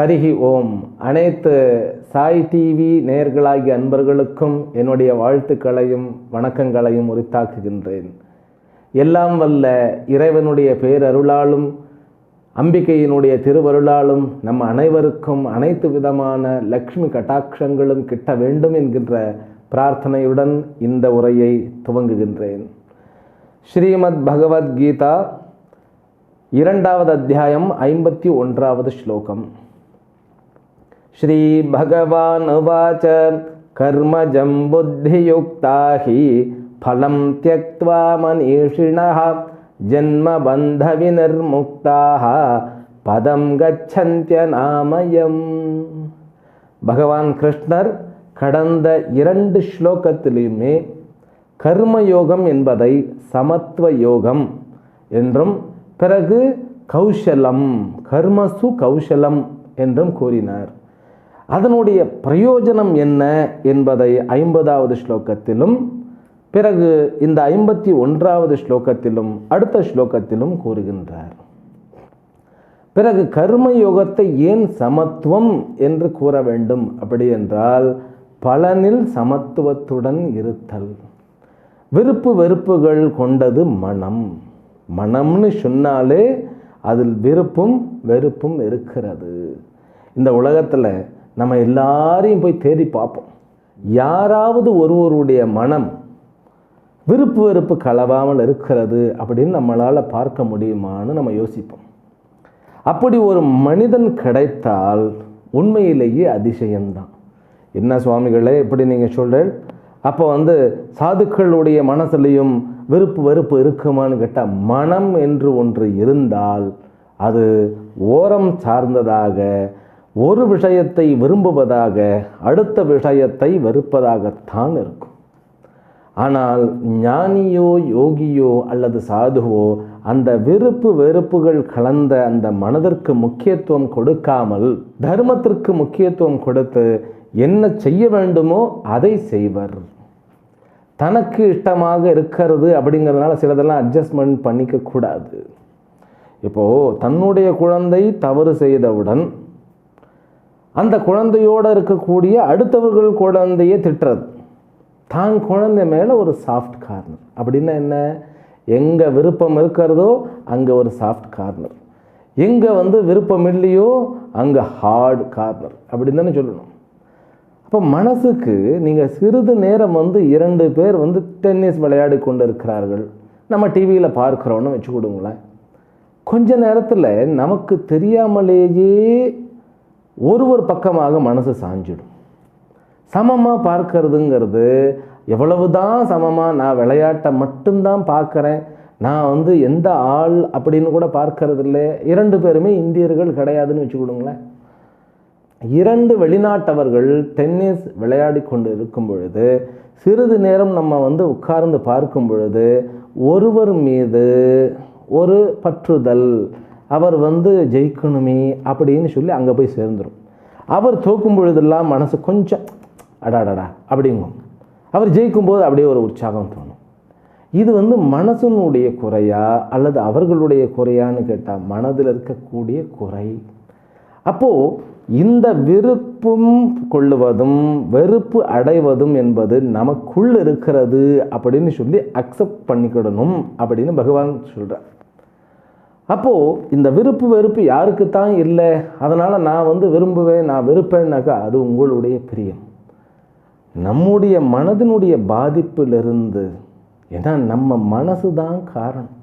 ஹரிஹி ஓம். அனைத்து சாய் டிவி நேர்களாகிய அன்பர்களுக்கும் என்னுடைய வாழ்த்துக்களையும் வணக்கங்களையும் உரித்தாக்குகின்றேன். எல்லாம் வல்ல இறைவனுடைய பேரருளாலும் அம்பிகையினுடைய திருவருளாலும் நம் அனைவருக்கும் அனைத்து விதமான லக்ஷ்மி கட்டாட்சங்களும் கிட்ட வேண்டும் என்கின்ற பிரார்த்தனையுடன் இந்த உரையை துவங்குகின்றேன். ஸ்ரீமத் பகவத்கீதா இரண்டாவது அத்தியாயம் ஐம்பத்தி ஒன்றாவது ஸ்லோகம். श्रीभगवानुवाच कर्मजं बुद्धियुक्ता हि फलं त्यक्त्वा मनीषिणः जन्मबन्धविनिर्मुक्ताः பதம் கச்சந்தியநாமயம் பகவான் கிருஷ்ணர் கடந்த இரண்டு ஸ்லோகத்திலுமே கர்மயோகம் என்பதை சமத்துவ யோகம் என்றும் பிறகு கௌஷலம் கர்மசு கௌஷலம் என்றும் கூறினார் அதனுடைய பிரயோஜனம் என்ன என்பதை ஐம்பதாவது ஸ்லோகத்திலும் பிறகு இந்த ஐம்பத்தி ஒன்றாவது ஸ்லோகத்திலும் அடுத்த ஸ்லோகத்திலும் கூறுகின்றார். பிறகு கர்ம யோகத்தை ஏன் சமத்துவம் என்று கூற வேண்டும்? அப்படி என்றால் பலனில் சமத்துவத்துடன் இருத்தல். விருப்பு வெறுப்புகள் கொண்டது மனம். மனம்னு சொன்னாலே அதில் விருப்பும் வெறுப்பும் இருக்கிறது. இந்த உலகத்தில் நம்ம எல்லாரையும் போய் தேடி பார்ப்போம். யாராவது ஒருவருடைய மனம் விருப்பு வெறுப்பு கலவாமல் இருக்கிறது அப்படின்னு நம்மளால் பார்க்க முடியுமான்னு நம்ம யோசிப்போம். அப்படி ஒரு மனிதன் கிடைத்தால் உண்மையிலேயே அதிசயம்தான். என்ன சுவாமிகளே எப்படி நீங்கள் சொல்கிறேன் அப்போ வந்து சாதுக்களுடைய மனசுலையும் விருப்பு வெறுப்பு இருக்குமான்னு கேட்டால் மனம் என்று ஒன்று இருந்தால் அது ஓரம் சார்ந்ததாக ஒரு விஷயத்தை விரும்புவதாக அடுத்த விஷயத்தை வெறுப்பதாகத்தான் இருக்கும். ஆனால் ஞானியோ யோகியோ அல்லது சாதுவோ அந்த விருப்பு வெறுப்புகள் கலந்த அந்த மனதிற்கு முக்கியத்துவம் கொடுக்காமல் தர்மத்திற்கு முக்கியத்துவம் கொடுத்து என்ன செய்ய வேண்டுமோ அதை செய்வர். தனக்கு இஷ்டமாக இருக்கிறது அப்படிங்கிறதுனால சிலதெல்லாம் அட்ஜஸ்ட்மெண்ட் பண்ணிக்க கூடாது. இப்போது தன்னுடைய குழந்தை தவறு செய்தவுடன் அந்த குழந்தையோடு இருக்கக்கூடிய அடுத்தவர்கள் குழந்தையை திட்டுறது. தான் குழந்தை மேலே ஒரு சாஃப்ட் கார்னர் அப்படின்னா என்ன? எங்கே விருப்பம் இருக்கிறதோ அங்கே ஒரு சாஃப்ட் கார்னர் எங்கே வந்து விருப்பம் இல்லையோ அங்கே ஹார்ட் கார்னர் அப்படின்னு தானே சொல்லணும். அப்போ மனசுக்கு நீங்கள் சிறிது நேரம் வந்து இரண்டு பேர் வந்து டென்னிஸ் விளையாடி கொண்டு இருக்கிறார்கள் நம்ம டிவியில் பார்க்குறோன்னு வச்சு கொடுங்களேன். கொஞ்ச நேரத்தில் நமக்கு தெரியாமலேயே ஒரு ஒரு பக்கமாக மனசு சாஞ்சிடும். சமமாக பார்க்கறதுங்கிறது எவ்வளவு தான் சமமாக நான் விளையாட்டை மட்டும்தான் பார்க்குறேன். நான் வந்து எந்த ஆள் அப்படின்னு கூட பார்க்கறது இல்லை இரண்டு பேருமே இந்தியர்கள் கிடையாதுன்னு வச்சுக்கொடுங்களேன் இரண்டு வெளிநாட்டவர்கள் டென்னிஸ் விளையாடி கொண்டு இருக்கும் பொழுது சிறிது நேரம் நம்ம வந்து உட்கார்ந்து பார்க்கும் பொழுது ஒருவர் மீது ஒரு பற்றுதல் அவர் வந்து ஜெயிக்கணுமே அப்படின்னு சொல்லி அங்கே போய் சேர்ந்துடும் அவர் தோக்கும் பொழுதெல்லாம் மனசு கொஞ்சம் அடாடடா அப்படிங்கும். அவர் ஜெயிக்கும்போது அப்படியே ஒரு உற்சாகம் தோணும். இது வந்து மனசனுடைய குறையா அல்லது அவர்களுடைய குறையான்னு கேட்டால் மனதில் இருக்கக்கூடிய குறை. அப்போது இந்த விருப்பம் கொள்ளுவதும் வெறுப்பு அடைவதும் என்பது நமக்குள் இருக்கிறது அப்படின்னு சொல்லி அக்செப்ட் பண்ணிக்கிடணும் அப்படின்னு பகவான் சொல்கிறார் அப்போது இந்த விருப்பு வெறுப்பு யாருக்கு தான் இல்லை? அதனால் நான் வந்து விரும்புவேன் நான் வெறுப்பேன்னாக்கா அது உங்களுடைய பிரியம். நம்முடைய மனதினுடைய பாதிப்பிலிருந்து ஏன்னா நம்ம மனசு தான் காரணம்.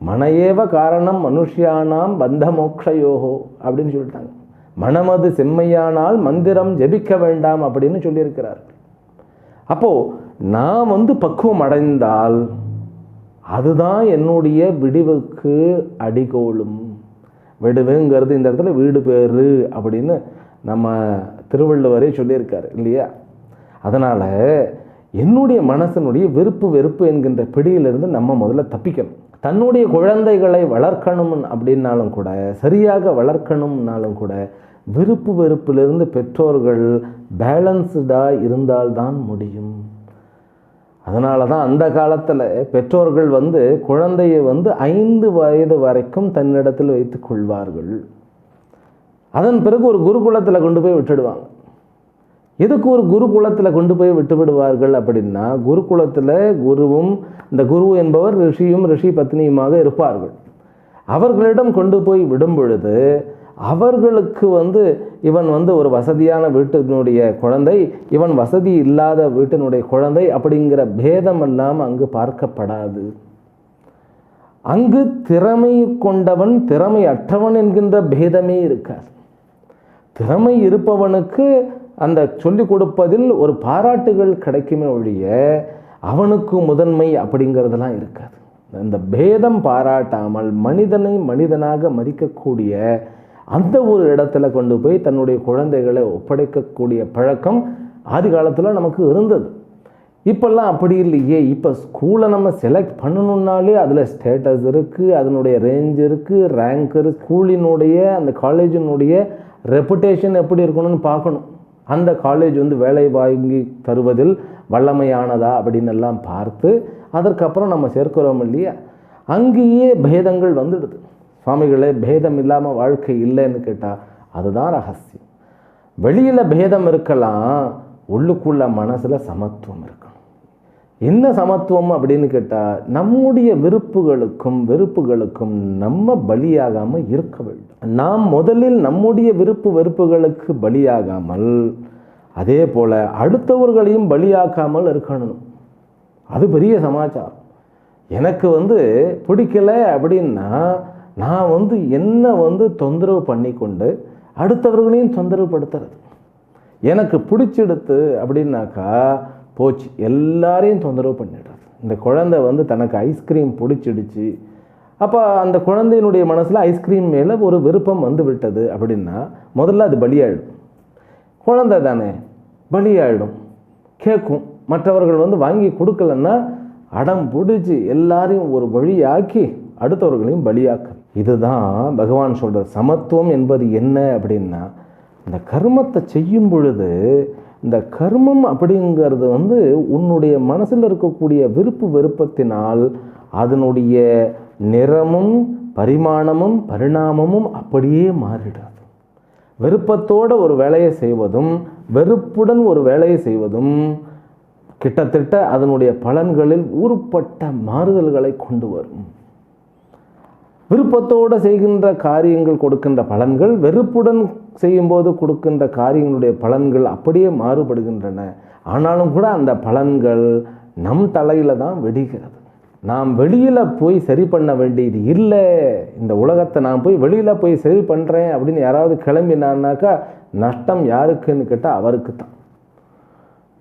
மனையேவ காரணம் மனுஷியானாம் பந்த மோக்ஷயோகோ அப்படின்னு சொல்லிட்டாங்க. மனமது செம்மையானால் மந்திரம் ஜெபிக்க வேண்டாம் அப்படின்னு சொல்லியிருக்கிறார்கள். அப்போது நான் வந்து பக்குவம் அடைந்தால் அதுதான் என்னுடைய விடிவுக்கு அடிகோலும். விடுவுங்கிறது இந்த இடத்துல வீடு பேரு அப்படின்னு நம்ம திருவள்ளுவரே சொல்லியிருக்காரு இல்லையா? அதனால் என்னுடைய மனசனுடைய விருப்பு வெறுப்பு என்கின்ற பிடியிலிருந்து நம்ம முதல்ல தப்பிக்கணும். தன்னுடைய குழந்தைகளை வளர்க்கணும் அப்படின்னாலும் கூட சரியாக வளர்க்கணும்னாலும் கூட விருப்பு வெறுப்பிலிருந்து பெற்றோர்கள் பேலன்ஸ்டாக இருந்தால்தான் முடியும். அதனால தான் அந்த காலத்தில் பெற்றோர்கள் வந்து குழந்தையை வந்து ஐந்து வயது வரைக்கும் தன்னிடத்தில் வைத்து கொள்வார்கள். அதன் பிறகு ஒரு குருகுலத்தில் கொண்டு போய் விட்டுடுவாங்க. எதுக்கு ஒரு குருகுலத்தில் கொண்டு போய் விட்டு விடுவார்கள் அப்படின்னா குருகுலத்தில் குருவும் இந்த குரு என்பவர் ரிஷியும் ரிஷி பத்னியுமாக இருப்பார்கள். அவர்களிடம் கொண்டு போய் விடும் பொழுது அவர்களுக்கு வந்து இவன் வந்து ஒரு வசதியான வீட்டினுடைய குழந்தை இவன் வசதி இல்லாத வீட்டினுடைய குழந்தை அப்படிங்கிற பேதம் எல்லாம் அங்கு பார்க்கப்படாது. அங்கு திறமை கொண்டவன் திறமை அற்றவன் என்கின்ற பேதமே இருக்காது. திறமை இருப்பவனுக்கு அந்த சொல்லிக் கொடுப்பதில் ஒரு பாராட்டுகள் கிடைக்குமே ஒழிய அவனுக்கு முதன்மை அப்படிங்கிறதெல்லாம் இருக்காது. இந்த பேதம் பாராட்டாமல் மனிதனை மனிதனாக மதிக்கக்கூடிய அந்த ஒரு இடத்துல கொண்டு போய் தன்னுடைய குழந்தைகளை ஒப்படைக்கக்கூடிய பழக்கம் ஆதி காலத்தில் நமக்கு இருந்தது. இப்போல்லாம் அப்படி இல்லையே. இப்போ ஸ்கூலை நம்ம செலக்ட் பண்ணணுன்னாலே அதில் ஸ்டேட்டஸ் இருக்குது அதனுடைய ரேஞ்ச் இருக்குது ரேங்க் இருக்குது ஸ்கூலினுடைய அந்த காலேஜினுடைய ரெப்புடேஷன் எப்படி இருக்கணும்னு பார்க்கணும். அந்த காலேஜ் வந்து வேலை வாங்கி தருவதில் வல்லமையானதா அப்படின்னு எல்லாம் பார்த்து அதற்கப்புறம் நம்ம சேர்க்கிறோம் இல்லையா? அங்கேயே பேதங்கள் வந்துடுது. சுவாமிகளே பேதம் இல்லாமல் வாழ்க்கை இல்லைன்னு கேட்டால் அதுதான் ரகசியம். வெளியில் பேதம் இருக்கலாம் உள்ளுக்குள்ள மனசில் சமத்துவம் இருக்கணும். என்ன சமத்துவம் அப்படின்னு கேட்டால் நம்முடைய விருப்புகளுக்கும் வெறுப்புகளுக்கும் நம்ம பலியாகாமல் இருக்க வேண்டும். நாம் முதலில் நம்முடைய விருப்பு வெறுப்புகளுக்கு பலியாகாமல் அதே போல் அடுத்தவர்களையும் பலியாக்காமல் இருக்கணும். அது பெரிய சமாச்சாரம். எனக்கு வந்து பிடிக்கல அப்படின்னா நான் வந்து என்ன வந்து தொந்தரவு பண்ணி கொண்டு அடுத்தவர்களையும் தொந்தரவு படுத்துறது எனக்கு பிடிச்செடுத்து அப்படின்னாக்கா போச்சு. எல்லாரையும் தொந்தரவு பண்ணிடுறது. இந்த குழந்தை வந்து தனக்கு ஐஸ்கிரீம் பிடிச்சிடுச்சு. அப்போ அந்த குழந்தையினுடைய மனசில் ஐஸ்கிரீம் மேலே ஒரு விருப்பம் வந்து விட்டது அப்படின்னா முதல்ல அது பலியாயிடும். குழந்தை தானே பலியாயிடும். கேட்கும் மற்றவர்கள் வந்து வாங்கி கொடுக்கலன்னா அடம் பிடிச்சி எல்லாரையும் ஒரு வழியாக்கி அடுத்தவர்களையும் பலியாக்கும் இதுதான் பகவான் சொல்கிற சமத்துவம் என்பது என்ன அப்படின்னா இந்த கர்மத்தை செய்யும் பொழுது இந்த கர்மம் அப்படிங்கிறது வந்து உன்னுடைய மனசில் இருக்கக்கூடிய விருப்பு விருப்பத்தினால் அதனுடைய நிறமும் பரிமாணமும் பரிணாமமும் அப்படியே மாறிடுறது விருப்பத்தோடு ஒரு வேலையை செய்வதும் வெறுப்புடன் ஒரு வேலையை செய்வதும் கிட்டத்தட்ட அதனுடைய பலன்களில் ஊறுப்பட்ட மாறுதல்களை கொண்டு வரும். விருப்பத்தோடு செய்கின்ற காரியங்கள் கொடுக்கின்ற பலன்கள் வெறுப்புடன் செய்யும்போது கொடுக்கின்ற காரியங்களுடைய பலன்கள் அப்படியே மாறுபடுகின்றன. ஆனாலும் கூட அந்த பலன்கள் நம் தலையில் தான் வெடிக்கிறது. நாம் வெளியில் போய் சரி பண்ண வேண்டியது இல்லை. இந்த உலகத்தை நான் போய் வெளியில் போய் சரி பண்ணுறேன் அப்படின்னு யாராவது கிளம்பினான்னாக்கா நஷ்டம் யாருக்குன்னு கேட்டால் அவருக்கு தான்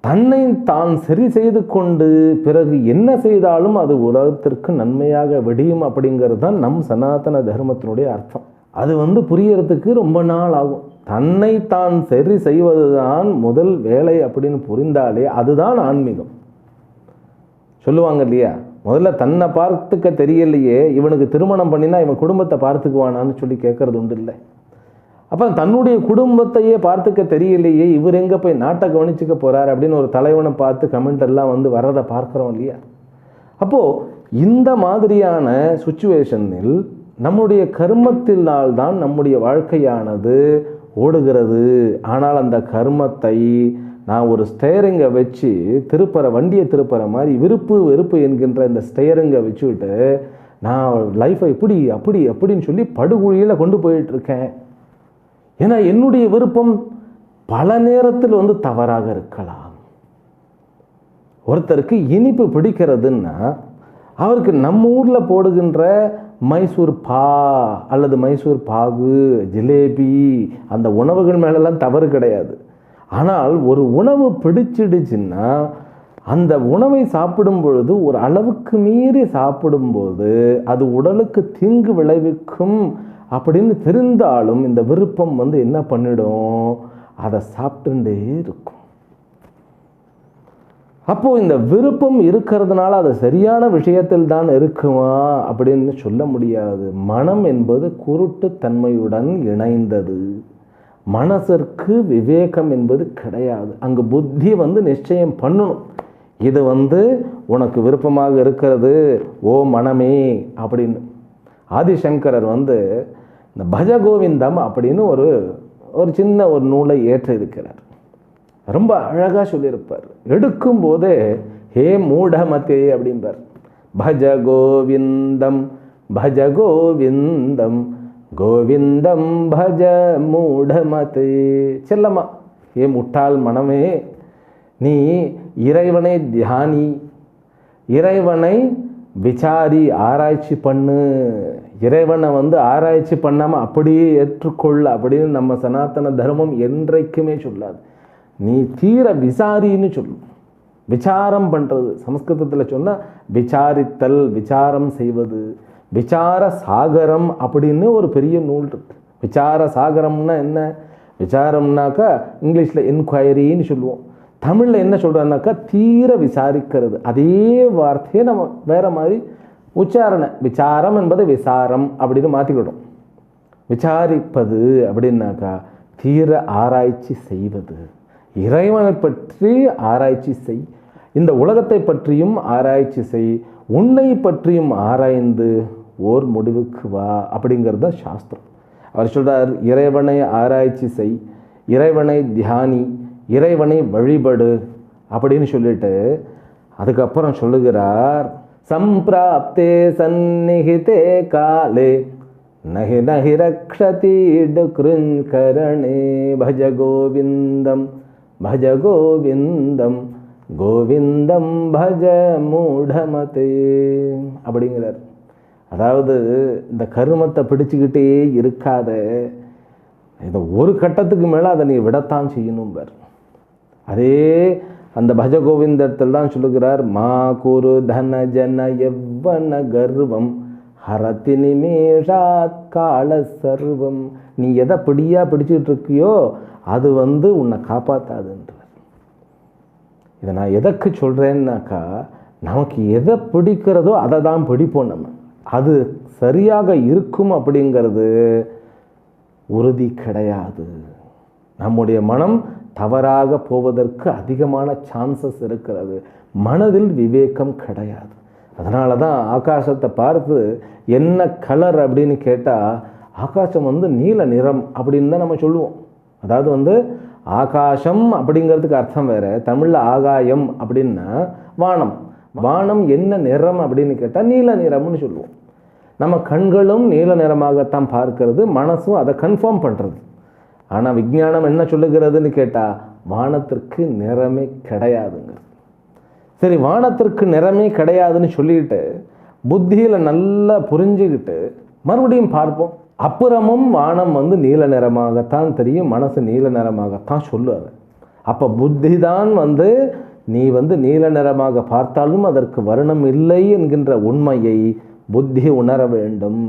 தன்னை தான் சரி செய்து கொண்டு பிறகு என்ன செய்தாலும் அது உலகத்திற்கு நன்மையாக வெடியும் அப்படிங்கிறது தான் நம் சனாதன தர்மத்தினுடைய அர்த்தம். அது வந்து புரியறதுக்கு ரொம்ப நாள் ஆகும். தன்னை தான் சரி செய்வது தான் முதல் வேலை அப்படின்னு புரிந்தாலே அதுதான் ஆன்மீகம். சொல்லுவாங்க இல்லையா? முதல்ல தன்னை பார்த்துக்க தெரியலையே இவனுக்கு திருமணம் பண்ணினா இவன் குடும்பத்தை பார்த்துக்குவானான்னு சொல்லி கேட்கறது உண்டு இல்லை. அப்போ தன்னுடைய குடும்பத்தையே பார்த்துக்க தெரியலையே இவர் எங்கே போய் நாட்டை கவனிச்சுக்க போகிறார் அப்படின்னு ஒரு தலைவனை பார்த்து கமெண்ட் எல்லாம் வந்து வர்றதை பார்க்குறோம் இல்லையா? அப்போது இந்த மாதிரியான சுச்சுவேஷனில் நம்முடைய கர்மத்தினால் தான் நம்முடைய வாழ்க்கையானது ஓடுகிறது. ஆனால் அந்த கர்மத்தை நான் ஒரு ஸ்டேரிங்கை வச்சு திருப்பற வண்டியை திருப்புற மாதிரி விருப்பு வெறுப்பு என்கின்ற இந்த ஸ்டேரிங்கை வச்சுக்கிட்டு நான் லைஃப்பை இப்படி அப்படி அப்படின்னு சொல்லி படுகுழியில் கொண்டு போயிட்டுருக்கேன் ஏன்னா என்னுடைய விருப்பம் பல நேரத்தில் வந்து தவறாக இருக்கலாம். ஒருத்தருக்கு இனிப்பு பிடிக்கிறதுன்னா அவருக்கு நம்ம ஊரில் போடுகின்ற மைசூர் பா அல்லது மைசூர் பாகு ஜிலேபி அந்த உணவுகள் மேலெல்லாம் தவறு கிடையாது. ஆனால் ஒரு உணவு பிடிச்சிடுச்சுன்னா அந்த உணவை சாப்பிடும் பொழுது ஒரு அளவுக்கு மீறி சாப்பிடும்போது அது உடலுக்கு தீங்கு விளைவிக்கும் அப்படின்னு தெரிந்தாலும் இந்த விருப்பம் வந்து என்ன பண்ணிடும்? அதை சாப்பிட்டுட்டே இருக்கும். அப்போது இந்த விருப்பம் இருக்கிறதுனால அது சரியான விஷயத்தில் தான் இருக்குமா அப்படின்னு சொல்ல முடியாது. மனம் என்பது குருட்டு தன்மையுடன் இணைந்தது. மனசிற்கு விவேகம் என்பது கிடையாது. அங்கே புத்தி வந்து நிச்சயம் பண்ணணும். இது வந்து உனக்கு விருப்பமாக இருக்கிறது ஓ மனமே அப்படின்னு ஆதிசங்கரர் வந்து இந்த பஜ கோவிந்தம் அப்படின்னு ஒரு ஒரு சின்ன ஒரு நூலை ஏற்றிருக்கிறார். ரொம்ப அழகாக சொல்லியிருப்பார். எடுக்கும்போதே ஹே மூடமதே அப்படிம்பார். பஜ கோவிந்தம் பஜ கோவிந்தம் கோவிந்தம் பஜ மூடமதே செல்லம்மா ஏ முட்டாள் மனமே நீ இறைவனை தியானி இறைவனை விசாரி ஆராய்ச்சி பண்ணு இறைவனை வந்து ஆராய்ச்சி பண்ணாமல் அப்படியே ஏற்றுக்கொள்ள அப்படின்னு நம்ம சனாதன தர்மம் என்றைக்குமே சொல்லாது. நீ தீர விசாரின்னு சொல்லும் விசாரம் பண்ணுறது சமஸ்கிருதத்தில் சொன்னால் விசாரித்தல் விசாரம் செய்வது. விசார சாகரம் அப்படின்னு ஒரு பெரிய நூல் இருக்கு. விசார சாகரம்னா என்ன? விசாரம்னாக்கா இங்கிலீஷில் என்கொயரின்னு சொல்லுவோம். தமிழில் என்ன சொல்கிறோன்னாக்கா தீர விசாரிக்கிறது. அதே வார்த்தையை நம்ம வேற மாதிரி உச்சாரணை விசாரம் என்பது விசாரம் அப்படின்னு மாற்றிக்கிடும் விசாரிப்பது அப்படின்னாக்கா தீர ஆராய்ச்சி செய்வது. இறைவனை பற்றி ஆராய்ச்சி செய் இந்த உலகத்தை பற்றியும் ஆராய்ச்சி செய் உன்னை பற்றியும் ஆராய்ந்து ஓர் முடிவுக்கு வா அப்படிங்கிறது தான் சாஸ்திரம். அவர் சொல்கிறார் இறைவனை ஆராய்ச்சி செய் இறைவனை தியானி இறைவனை வழிபடு அப்படின்னு சொல்லிட்டு அதுக்கப்புறம் சொல்லுகிறார் சம்பிராப்தே சந்நிகிதே காலே. நஹி நஹி ரக்ஷதி டுக்ருஞ்சரணே பஜ கோவிந்தம் பஜ கோவிந்தம் கோவிந்தம் பஜ மூடமதே. அப்படிங்கிறார். அதாவது இந்த கருமத்தை பிடிச்சுக்கிட்டே இருக்காத இந்த ஒரு கட்டத்துக்கு மேலே அதை நீ விடத்தான் செய்யணும்பார். அதே அந்த பஜகோவிந்தத்தில் தான் சொல்லுகிறார் மா குரு தன ஜன எவ்வன கர்வம் ஹரதி நிமேஷாத் கால சர்வம். நீ எதை பிடியா பிடிச்சிட்டு இருக்கியோ அது வந்து உன்னை காப்பாத்தாதுன்றார் இதை நான் எதற்கு சொல்கிறேன்னாக்கா நமக்கு எதை பிடிக்கிறதோ அதை தான் பிடிப்போம் நம்ம. அது சரியாக இருக்கும் அப்படிங்கிறது உறுதி கிடையாது. நம்முடைய மனம் தவறாக போவதற்கு அதிகமான சான்சஸ் இருக்கிறது. மனதில் விவேகம் கிடையாது. அதனால தான் ஆகாசத்தை பார்த்து என்ன கலர் அப்படின்னு கேட்டால் ஆகாசம் வந்து நீல நிறம் அப்படின்னு தான் நம்ம சொல்லுவோம். அதாவது வந்து ஆகாசம் அப்படிங்கிறதுக்கு அர்த்தம் வேறு தமிழில் ஆகாயம் அப்படின்னா வானம். வானம் என்ன நிறம் அப்படின்னு கேட்டால் நீல நிறம்னு சொல்லுவோம். நம்ம கண்களும் நீல நிறமாகத்தான் பார்க்கிறது மனசும் அதை கன்ஃபார்ம் பண்ணுறது ஆனால் விஞ்ஞானம் என்ன சொல்லுகிறதுன்னு கேட்டால் வானத்திற்கு நிறமே கிடையாதுங்க. சரி வானத்திற்கு நிறமே கிடையாதுன்னு சொல்லிட்டு புத்தியில் நல்லா புரிஞ்சுக்கிட்டு மறுபடியும் பார்ப்போம். அப்புறமும் வானம் வந்து நீல நிறமாகத்தான் தெரியும் மனசு நீல நிறமாகத்தான் சொல்லுவாங்க அப்போ புத்தி தான் வந்து நீ வந்து நீல நிறமாக பார்த்தாலும் அதற்கு வருணம் இல்லை என்கின்ற உண்மையை புத்தி உணர வேண்டும்.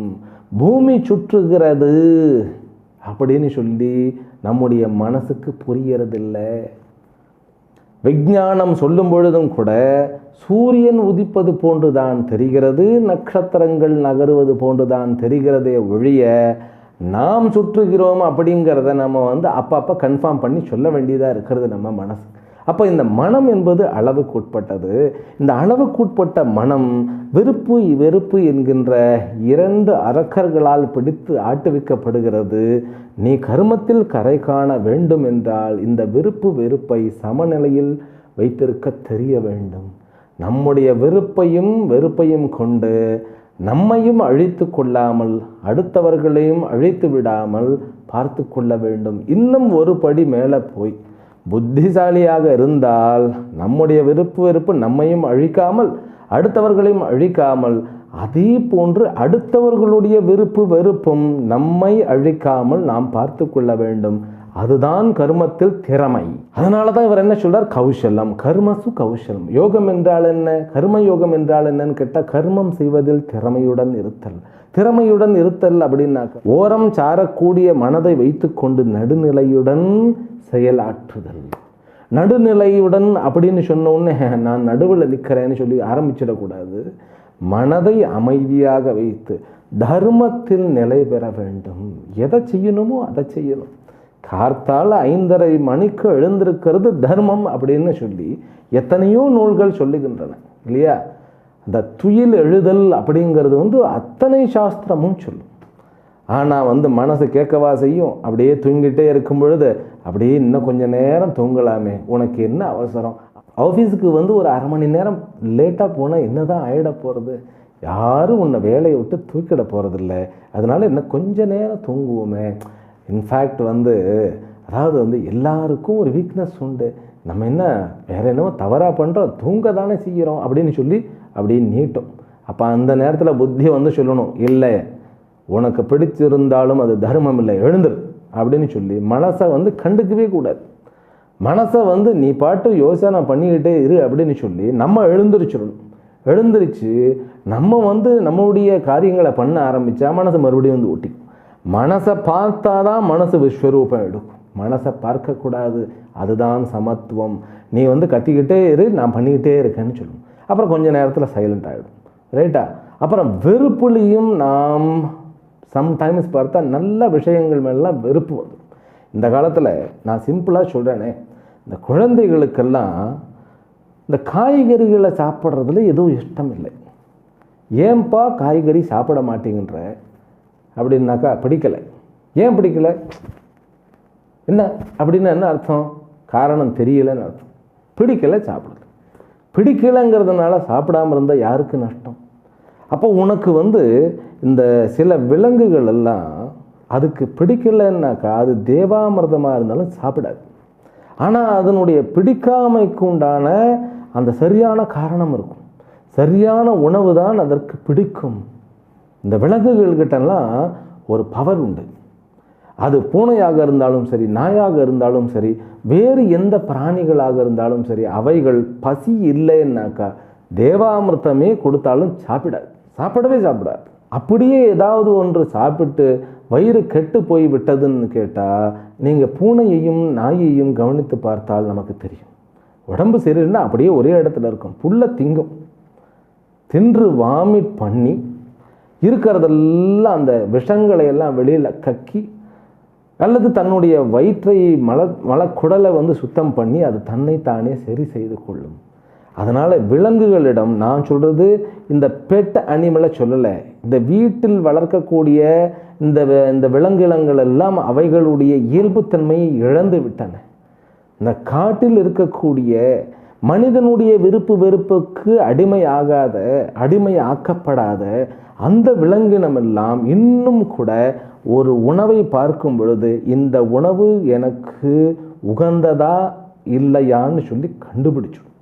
பூமி சுற்றுகிறது. அப்படின்னு சொல்லி நம்முடைய மனசுக்கு புரியறதில்லை. விஞ்ஞானம் சொல்லும் பொழுதும் கூட சூரியன் உதிப்பது போன்றுதான் தெரிகிறது நட்சத்திரங்கள் நகருவது போன்றுதான் தெரிகிறதே ஒழிய நாம் சுற்றுகிறோம் அப்படிங்கிறத நம்ம வந்து அப்பப்போ கன்ஃபார்ம் பண்ணி சொல்ல வேண்டியதாக இருக்கிறது நம்ம மனசு. அப்போ இந்த மனம் என்பது அளவுக்குட்பட்டது. இந்த அளவுக்குட்பட்ட மனம் விருப்பு வெறுப்பு என்கின்ற இரண்டு அரக்கர்களால் பிடித்து ஆட்டுவிக்கப்படுகிறது. நீ கருமத்தில் கரை காண வேண்டும் என்றால் இந்த விருப்பு வெறுப்பை சமநிலையில் வைத்திருக்க தெரிய வேண்டும். நம்முடைய வெறுப்பையும் வெறுப்பையும் கொண்டு நம்மையும் அழித்து கொள்ளாமல் அடுத்தவர்களையும் அழித்து விடாமல் பார்த்து கொள்ள வேண்டும். இன்னும் ஒரு படி மேலே போய் புத்திசாலியாக இருந்தால் நம்முடைய விருப்பு வெறுப்பு நம்மையும் அழிக்காமல் அடுத்தவர்களையும் அழிக்காமல் அதே போன்று அடுத்தவர்களுடைய விருப்பு வெறுப்பும் நம்மை அழிக்காமல் நாம் பார்த்து கொள்ள வேண்டும். அதுதான் கர்மத்தில் திறமை. அதனால தான் இவர் என்ன சொல்றார்? கௌசலம். கர்மசு கௌசலம். யோகம் என்றால் என்ன? கர்ம யோகம் என்றால் என்னன்னு கேட்டால் கர்மம் செய்வதில் திறமையுடன் இருத்தல். திறமையுடன் இருத்தல் அப்படின்னாக்க ஓரம் சாரக்கூடிய மனதை வைத்துக்கொண்டு நடுநிலையுடன் செயலாற்றுதல். நடுநிலையுடன் அப்படின்னு சொன்னோடனே நான் நடுவில் நிற்கிறேன்னு சொல்லி ஆரம்பிச்சிடக்கூடாது. மனதை அமைதியாக வைத்து தர்மத்தில் நிலை பெற வேண்டும். எதை செய்யணுமோ அதை செய்யணும். கார்த்தால் ஐந்தரை மணிக்கு எழுந்திருக்கிறது தர்மம் அப்படின்னு சொல்லி எத்தனையோ நூல்கள் சொல்லுகின்றன இல்லையா? அந்த துயில் எழுதல் அப்படிங்கிறது வந்து அத்தனை சாஸ்திரமும் சொல்லும். ஆனால் வந்து மனசு கேட்கவா செய்யும்? அப்படியே தூங்கிட்டே இருக்கும் பொழுது அப்படியே இன்னும் கொஞ்சம் நேரம் தூங்கலாமே உனக்கு என்ன அவசரம்? ஆஃபீஸுக்கு வந்து ஒரு அரை மணி நேரம் லேட்டாக போனால் என்ன தான் ஆகிட போகிறது யாரும் உன்னை வேலையை விட்டு தூக்கிட போகிறதில்ல அதனால் என்ன கொஞ்ச நேரம் தூங்குவோமே. இன்ஃபேக்ட் வந்து அதாவது வந்து எல்லாருக்கும் ஒரு வீக்னஸ் உண்டு. நம்ம என்ன வேற என்னமோ தவறாக பண்ணுறோம் தூங்க தானே செய்கிறோம் அப்படின்னு சொல்லி அப்படியே நீட்டும். அப்போ அந்த நேரத்தில் புத்தி வந்து சொல்லணும் இல்லை உனக்கு பிடிச்சிருந்தாலும் அது தர்மம் இல்லை எழுந்துரு அப்படின்னு சொல்லி மனசை வந்து கண்டுக்கவே கூடாது. மனசை வந்து நீ பாட்டு யோசனை பண்ணிக்கிட்டே இரு அப்படின்னு சொல்லி நம்ம எழுந்திரிச்சிடணும். எழுந்திரிச்சு நம்ம வந்து நம்மளுடைய காரியங்களை பண்ண ஆரம்பித்தா மனசை மறுபடியும் வந்து ஒட்டிக்கும். மனசை பார்த்தா தான் மனசு விஸ்வரூபம் எடுக்கும். மனசை பார்க்கக்கூடாது. அதுதான் சமத்துவம். நீ வந்து கத்திக்கிட்டே இரு நான் பண்ணிக்கிட்டே இருக்கேன்னு சொல்லுவோம் அப்புறம் கொஞ்ச நேரத்தில் சைலண்ட் ஆகிடும் ரைட்டா அப்புறம் வெறுப்புலையும் நாம் சம்டைம்ஸ் பார்த்தா நல்ல விஷயங்கள் மேலாம் வெறுப்பு வரும் இந்த காலத்தில் நான் சிம்பிளாக சொல்கிறேனே இந்த குழந்தைகளுக்கெல்லாம் இந்த காய்கறிகளை சாப்பிட்றதுல எதுவும் இஷ்டம் இல்லை ஏன்பா காய்கறி சாப்பிட மாட்டேங்கிற அப்படின்னாக்கா பிடிக்கலை. ஏன் பிடிக்கலை? என்ன? அப்படின்னு என்ன அர்த்தம்? காரணம் தெரியலைன்னு அர்த்தம். பிடிக்கலை சாப்பிடல. பிடிக்கலைங்கிறதுனால சாப்பிடாம இருந்தால் யாருக்கு நஷ்டம்? அப்போ உனக்கு வந்து இந்த சில விலங்குகள் எல்லாம் அதுக்கு பிடிக்கலைன்னாக்கா அது தேவாமிர்தமாக இருந்தாலும் சாப்பிடாது. ஆனால் அதனுடைய பிடிக்காமைக்கு உண்டான அந்த சரியான காரணம் இருக்கும். சரியான உணவு தான் அதற்கு பிடிக்கும். இந்த விலங்குகள்கிட்டலாம் ஒரு பவர் உண்டு. அது பூனையாக இருந்தாலும் சரி நாயாக இருந்தாலும் சரி வேறு எந்த பிராணிகளாக இருந்தாலும் சரி அவைகள் பசி இல்லைன்னாக்கா தேவாமிர்தமே கொடுத்தாலும் சாப்பிடாது. சாப்பிடவே சாப்பிடாது. அப்படியே ஏதாவது ஒன்று சாப்பிட்டு வயிறு கெட்டு போய் விட்டதுன்னு கேட்டால் நீங்கள் பூனையையும் நாயையும் கவனித்து பார்த்தால் நமக்கு தெரியும். உடம்பு சரியில்லைன்னா அப்படியே ஒரே இடத்துல இருக்கும். புல்ல திங்கும். தின்று வாமிட் பண்ணி இருக்கிறதெல்லாம் அந்த விஷங்களை எல்லாம் வெளியில் கக்கி அல்லது தன்னுடைய வயிற்றை மல மலக்குடலை வந்து சுத்தம் பண்ணி அது தன்னை தானே சரி செய்து கொள்ளும். அதனால் விலங்குகளிடம் நான் சொல்கிறது இந்த பெட் அனிமலை சொல்லலை. இந்த வீட்டில் வளர்க்கக்கூடிய இந்த இந்த விலங்கினங்கள் எல்லாம் அவைகளுடைய இயல்புத்தன்மையை இழந்து விட்டன. இந்த காட்டில் இருக்கக்கூடிய மனிதனுடைய விருப்பு வெறுப்புக்கு அடிமையாகாத அடிமை ஆக்கப்படாத அந்த விலங்கினமெல்லாம் இன்னும் கூட ஒரு உணவை பார்க்கும் பொழுது இந்த உணவு எனக்கு உகந்ததா இல்லையான்னு சொல்லி கண்டுபிடிச்சிடும்.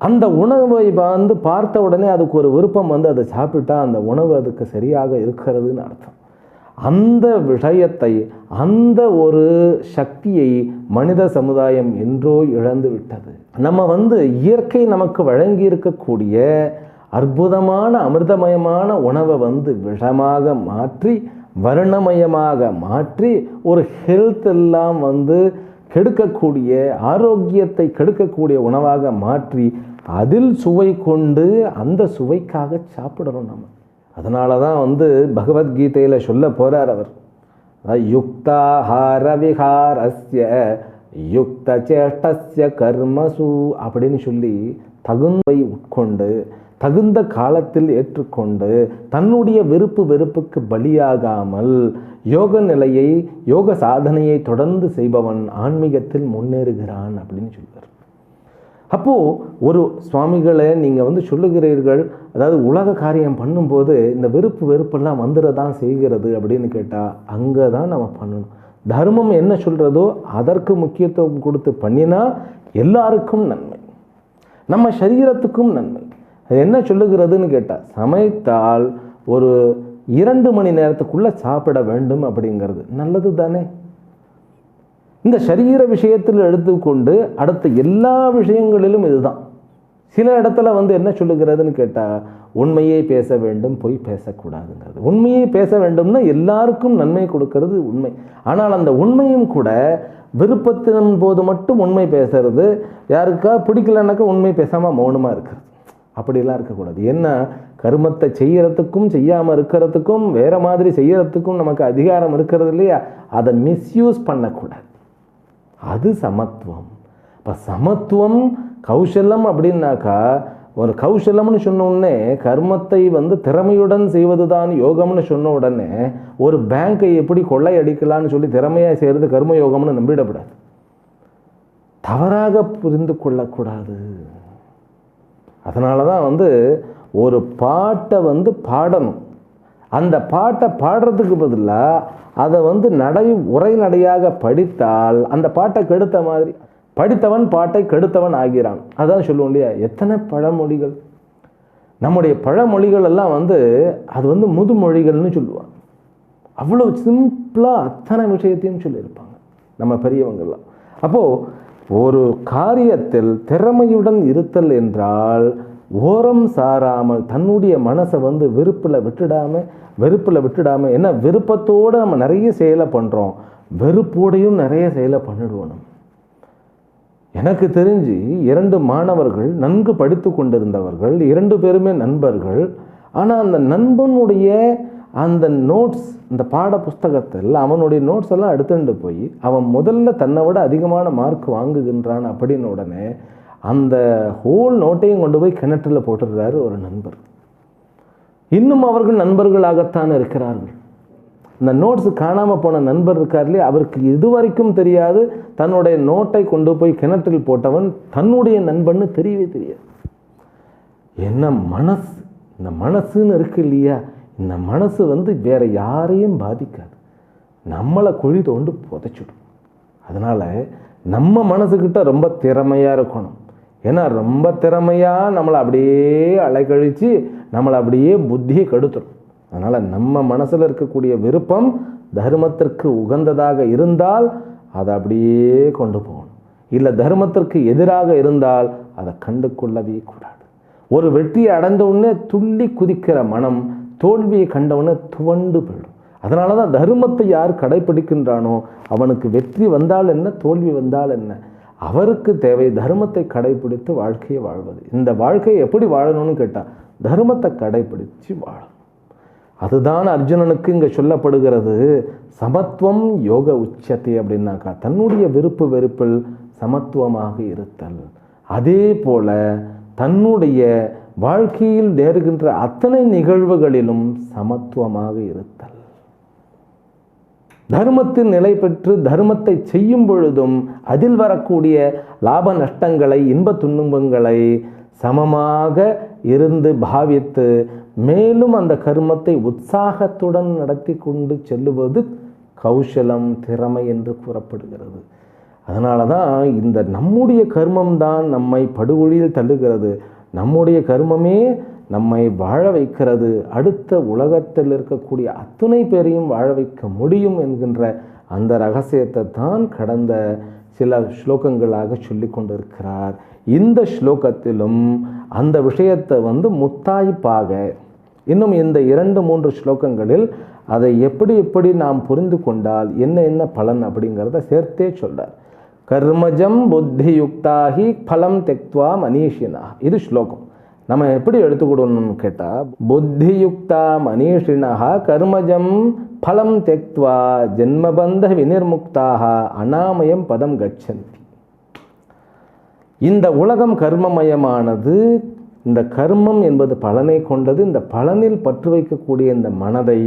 அந்த உணவை வந்து பார்த்த உடனே அதுக்கு ஒரு விருப்பம் வந்து அதை சாப்பிட்டா அந்த உணவு அதுக்கு சரியாக இருக்கிறதுன்னு அர்த்தம். அந்த விஷயத்தை அந்த ஒரு சக்தியை மனித சமுதாயம் என்றோ இழந்து விட்டது நம்ம வந்து இயற்கை நமக்கு வழங்கி இருக்கக்கூடிய அற்புதமான அமிர்தமயமான உணவை வந்து விஷமாக மாற்றி வர்ணமயமாக மாற்றி ஒரு ஹெல்த் எல்லாம் வந்து கெடுக்கக்கூடிய ஆரோக்கியத்தை கெடுக்கக்கூடிய உணவாக மாற்றி அதில் சுவை கொண்டு அந்த சுவைக்காக சாப்பிடணும் நம்ம அதனால தான் வந்து பகவத்கீதையில் சொல்ல போகிறார் அவர். அதாவது யுக்தாஹார விஹாரஸ்ய யுக்த சேஷ்டஸ்ய கர்மசு அப்படின்னு சொல்லி தகுந்தை உட்கொண்டு தகுந்த காலத்தில் ஏற்றுக்கொண்டு தன்னுடைய விருப்பு வெறுப்புக்கு பலியாகாமல் யோக நிலையை யோக சாதனையை தொடர்ந்து செய்பவன் ஆன்மீகத்தில் முன்னேறுகிறான் அப்படின்னு சொல்வார். அப்போது ஒரு சுவாமிகளை நீங்கள் வந்து சொல்லுகிறீர்கள் அதாவது உலக காரியம் பண்ணும்போது இந்த வெறுப்பு வெறுப்பெல்லாம் வந்துட தான் செய்கிறது அப்படின்னு கேட்டால் அங்கே தான் நம்ம பண்ணணும். தர்மம் என்ன சொல்கிறதோ அதற்கு முக்கியத்துவம் கொடுத்து பண்ணினா எல்லாருக்கும் நன்மை. நம்ம சரீரத்துக்கும் நன்மை. அது என்ன சொல்லுகிறதுன்னு கேட்டால் சமைத்தால் ஒரு இரண்டு மணி நேரத்துக்குள்ளே சாப்பிட வேண்டும் அப்படிங்கிறது நல்லது தானே. இந்த சரீர விஷயத்தில் எடுத்துக்கொண்டு அடுத்த எல்லா விஷயங்களிலும் இதுதான். சில இடத்துல வந்து என்ன சொல்லுகிறதுன்னு கேட்டால் உண்மையே பேச வேண்டும் பொய் பேசக்கூடாதுங்கிறது. உண்மையே பேச வேண்டும்னா எல்லாருக்கும் நன்மை கொடுக்கறது உண்மை. ஆனால் அந்த உண்மையும் கூட விருப்பத்தின் போது மட்டும் உண்மை பேசுறது யாருக்கா பிடிக்கலனாக்கா உண்மை பேசாமல் மௌனமாக இருக்கிறது. அப்படிலாம் இருக்கக்கூடாது. என்ன கருமத்தை செய்யறதுக்கும் செய்யாமல் இருக்கிறதுக்கும் வேற மாதிரி செய்யறதுக்கும் நமக்கு அதிகாரம் இருக்கிறது இல்லையா? அதை மிஸ்யூஸ் பண்ணக்கூடாது. அது சமத்துவம். இப்போ சமத்துவம் கௌசலம் அப்படின்னாக்கா ஒரு கௌசலம்னு சொன்ன உடனே கர்மத்தை வந்து திறமையுடன் செய்வது தான் யோகம்னு சொன்ன உடனே ஒரு பேங்கை எப்படி கொள்ளையடிக்கலான்னு சொல்லி திறமையாக செய்கிறது கர்ம யோகம்னு நம்பிடப்படாது. தவறாக புரிந்து கொள்ளக்கூடாது. அதனால தான் வந்து ஒரு பாட்டை வந்து பாடணும். அந்த பாட்டை பாடுறதுக்கு பதிலாக அதை வந்து நடை உரைநடையாக படித்தால் அந்த பாட்டை கெடுத்த மாதிரி படித்தவன் பாட்டை கெடுத்தவன் ஆகிறான். அதான் சொல்லுவோம் இல்லையா? எத்தனை பழமொழிகள்? நம்முடைய பழமொழிகள் எல்லாம் வந்து அது வந்து முதுமொழிகள்னு சொல்லுவாங்க. அவ்வளோ சிம்பிளாக அத்தனை விஷயத்தையும் சொல்லியிருப்பாங்க. நம்ம பெரியவங்கள்லாம் அப்போது ஒரு காரியத்தில் திறமையுடன் இருத்தல் என்றால் ஓரம் சாராமல் தன்னுடைய மனசை வந்து வெறுப்பில் விட்டுடாமல் வெறுப்பில் விட்டுடாமல் என்ன விருப்பத்தோடு நம்ம நிறைய செயலை பண்ணுறோம் வெறுப்போடையும் நிறைய செயலை பண்ணிடுவோம் நம்ம. எனக்கு தெரிஞ்சு இரண்டு மாணவர்கள் நன்கு படித்து கொண்டிருந்தவர்கள் இரண்டு பேருமே நண்பர்கள். ஆனால் அந்த நண்பனுடைய அந்த நோட்ஸ் இந்த பாட புஸ்தகத்தில் அவனுடைய நோட்ஸ் எல்லாம் எடுத்துட்டு போய் அவன் முதல்ல தன்னை விட அதிகமான மார்க் வாங்குகின்றான் அப்படின்னு உடனே அந்த ஹோல் நோட்டையும் கொண்டு போய் கிணற்றில் போட்டுடுறாரு ஒரு நண்பர். இன்னும் அவர்கள் நண்பர்களாகத்தான் இருக்கிறார்கள். இந்த நோட்ஸ் காணாமல் போன நண்பர் இருக்கார் இல்லையா? அவருக்கு இதுவரைக்கும் தெரியாது. தன்னுடைய நோட்டை கொண்டு போய் கிணற்றில் போட்டவன் தன்னுடைய நண்பன்னு தெரியவே தெரியாது. என்ன மனசு? இந்த மனசுன்னு இருக்கு இல்லையா? இந்த மனசு வந்து வேற யாரையும் பாதிக்காது. நம்மளை குழி தோண்டு புதைச்சிடும். அதனால் நம்ம மனசுக்கிட்ட ரொம்ப திறமையாக இருக்கணும். ஏன்னா ரொம்ப திறமையாக நம்மளை அப்படியே அலைக்கழித்து நம்மளை அப்படியே புத்தியை கெடுத்துடும் அதனால் நம்ம மனசில் இருக்கக்கூடிய விருப்பம் தர்மத்திற்கு உகந்ததாக இருந்தால் அதை அப்படியே கொண்டு போகணும். இல்லை தர்மத்திற்கு எதிராக இருந்தால் அதை கண்டு கொள்ளவே கூடாது. ஒரு வெற்றியை அடைந்தவுடனே துள்ளி குதிக்கிற மனம் தோல்வியை கண்டவுடனே துவண்டு போயிடும். அதனால தான் தர்மத்தை யார் கடைப்பிடிக்கின்றானோ அவனுக்கு வெற்றி வந்தால் என்ன தோல்வி வந்தால் என்ன? அவருக்கு தேவை தர்மத்தை கடைப்பிடித்து வாழ்க்கையை வாழ்வது. இந்த வாழ்க்கையை எப்படி வாழணும்னு கேட்டால் தர்மத்தை கடைப்பிடித்து வாழும் அதுதான் அர்ஜுனனுக்கு இங்கே சொல்லப்படுகிறது. சமத்துவம் யோக உச்சத்தை அப்படின்னாக்கா தன்னுடைய விருப்பு வெறுப்பில் சமத்துவமாக இருத்தல். அதே போல தன்னுடைய வாழ்க்கையில் நேருகின்ற அத்தனை நிகழ்வுகளிலும் சமத்துவமாக இருத்தல். தர்மத்தின் நிலை பெற்று தர்மத்தை செய்யும் பொழுதும் அதில் வரக்கூடிய லாப நஷ்டங்களை இன்ப துன்பங்களை சமமாக இருந்து பாவித்து மேலும் அந்த கர்மத்தை உற்சாகத்துடன் நடத்தி கொண்டு செல்லுவது கௌசலம் திறமை என்று கூறப்படுகிறது. அதனால தான் இந்த நம்முடைய கர்மம் தான் நம்மை படுகொழியில் தள்ளுகிறது. நம்முடைய கர்மமே நம்மை வாழ வைக்கிறது. அடுத்த உலகத்தில் இருக்கக்கூடிய அத்துணை பேரையும் வாழ வைக்க முடியும் என்கின்ற அந்த ரகசியத்தை தான் கடந்த சில ஸ்லோகங்களாக சொல்லி கொண்டிருக்கிறார் இந்த ஸ்லோகத்திலும் அந்த விஷயத்தை வந்து முத்தாய்ப்பாக இன்னும் இந்த இரண்டு மூன்று ஸ்லோகங்களில் அதை எப்படி எப்படி நாம் புரிந்து கொண்டால் என்ன என்ன பலன் அப்படிங்கிறத சேர்த்தே சொல்றார். கர்மஜம் புத்தியுக்தாகி பலம் தெக்துவா மனிஷினா. இது ஸ்லோகம். நம்ம எப்படி எடுத்துக்கிடணும்னு கேட்டால் புத்தியுக்தா மனிஷினா கர்மஜம் பலம் தெக்துவா ஜென்மபந்த வினிர்முக்தாக அனாமயம் பதம் கச்சந்தி. இந்த உலகம் கர்மமயமானது இந்த கர்மம் என்பது பலனை கொண்டது இந்த பலனில் பற்று வைக்கக்கூடிய இந்த மனதை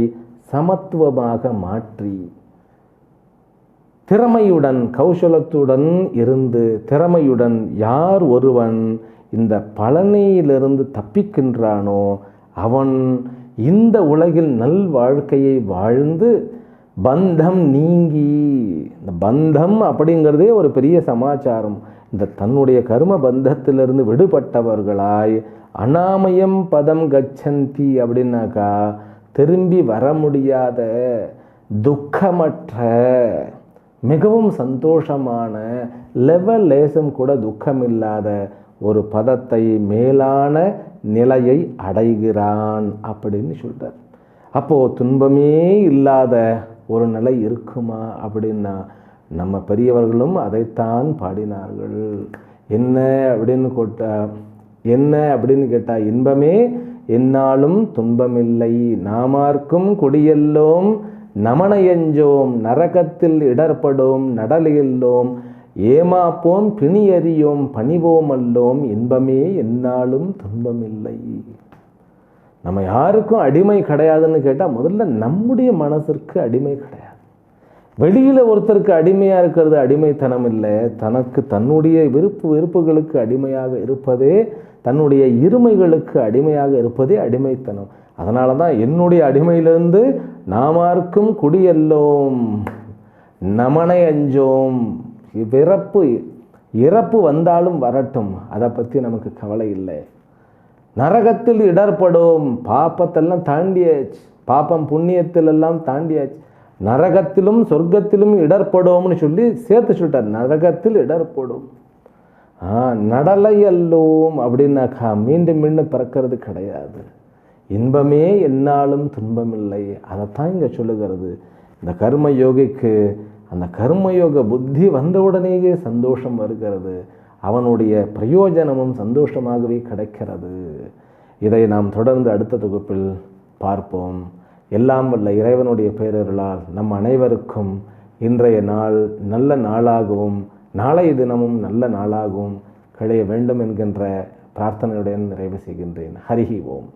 சமத்துவமாக மாற்றி திறமையுடன் கௌசலத்துடன் இருந்து திறமையுடன் யார் ஒருவன் இந்த பலனையிலிருந்து தப்பிக்கின்றானோ அவன் இந்த உலகில் நல் வாழ்க்கையை வாழ்ந்து பந்தம் நீங்கி இந்த பந்தம் அப்படிங்கிறதே ஒரு பெரிய சமாச்சாரம். இந்த தன்னுடைய கர்ம பந்தத்திலிருந்து விடுபட்டவர்களாய் அனாமயம் பதம் கச்சந்தி அப்படின்னாக்கா திரும்பி வர முடியாத துக்கமற்ற மிகவும் சந்தோஷமான லெவல் லேசம் கூட துக்கமில்லாத ஒரு பதத்தை மேலான நிலையை அடைகிறான் அப்படின்னு சொல்கிறார் அப்போது துன்பமே இல்லாத ஒரு நிலை இருக்குமா அப்படின்னா நம்ம பெரியவர்களும் அதைத்தான் பாடினார்கள். என்ன அப்படின்னு கேட்டா என்ன அப்படின்னு கேட்டால் இன்பமே என்னாலும் துன்பமில்லை. நாமார்க்கும் குடியெல்லோம் நமனையஞ்சோம் நரகத்தில் இடர்படோம் நடலையெல்லோம் ஏமாப்போம் பிணியறியோம் பணிவோம் அல்லோம் இன்பமே என்னாலும் துன்பமில்லை. நம்ம யாருக்கும் அடிமை கிடையாதுன்னு கேட்டால் முதல்ல நம்முடைய மனசிற்கு அடிமை கிடையாது. வெளியில் ஒருத்தருக்கு அடிமையாக இருக்கிறது அடிமைத்தனம் இல்லை. தனக்கு தன்னுடைய விருப்பு வெறுப்புகளுக்கு அடிமையாக இருப்பதே தன்னுடைய இருமைகளுக்கு அடிமையாக இருப்பதே அடிமைத்தனம். அதனால தான் என்னுடைய அடிமையிலிருந்து நாமார்க்கும் குடியல்லோம் நமனை அஞ்சோம். பிறப்பு இறப்பு வந்தாலும் வரட்டும். அதை பற்றி நமக்கு கவலை இல்லை. நரகத்தில் இடர்படும். பாப்பத்தெல்லாம் தாண்டியாச்சு. பாப்பம் புண்ணியத்தில் எல்லாம் தாண்டியாச்சு. நரகத்திலும் சொர்க்கத்திலும் இடர்படும்னு சொல்லி சேர்த்து சொல்லிட்டார். நரகத்தில் இடர்படும். ஆ நடலையல்லோம் அப்படின்னாக்கா மீண்டும் மீண்டும் பிறக்கிறது கிடையாது. இன்பமே என்னாலும் துன்பமில்லை. அதைத்தான் இங்கே சொல்லுகிறது. இந்த கர்ம யோகிக்கு அந்த கர்மயோக புத்தி வந்தவுடனேயே சந்தோஷம் வருகிறது. அவனுடைய பிரயோஜனமும் சந்தோஷமாகவே கிடைக்கிறது. இதை நாம் தொடர்ந்து அடுத்த தொகுப்பில் பார்ப்போம். எல்லாம் வல்ல இறைவனுடைய பேரருளால் நம் அனைவருக்கும் இன்றைய நாள் நல்ல நாளாகவும் நாளைய தினமும் நல்ல நாளாகவும் களைய வேண்டும் என்கின்ற பிரார்த்தனையுடன் நிறைவு செய்கின்றேன். ஹரிஹி ஓம்.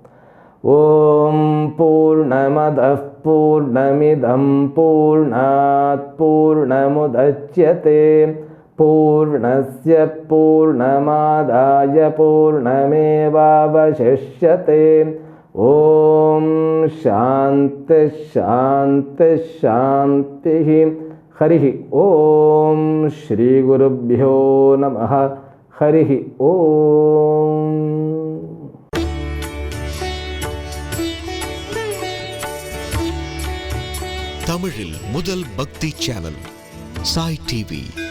ஓம் பூர்ணமதः பூர்ணமிதம் பூர்ணாத் பூர்ணமுதட்சியதே பூர்ணஸ்ய பூர்ணமாதாய ஓம் சாந்த சாந்த சாந்தி ஹரிஹி ஓம் ஸ்ரீ குருபியோ நம ஹரிஹி ஓம். தமிழில் முதல் பக்தி சேனல் சாய் டிவி.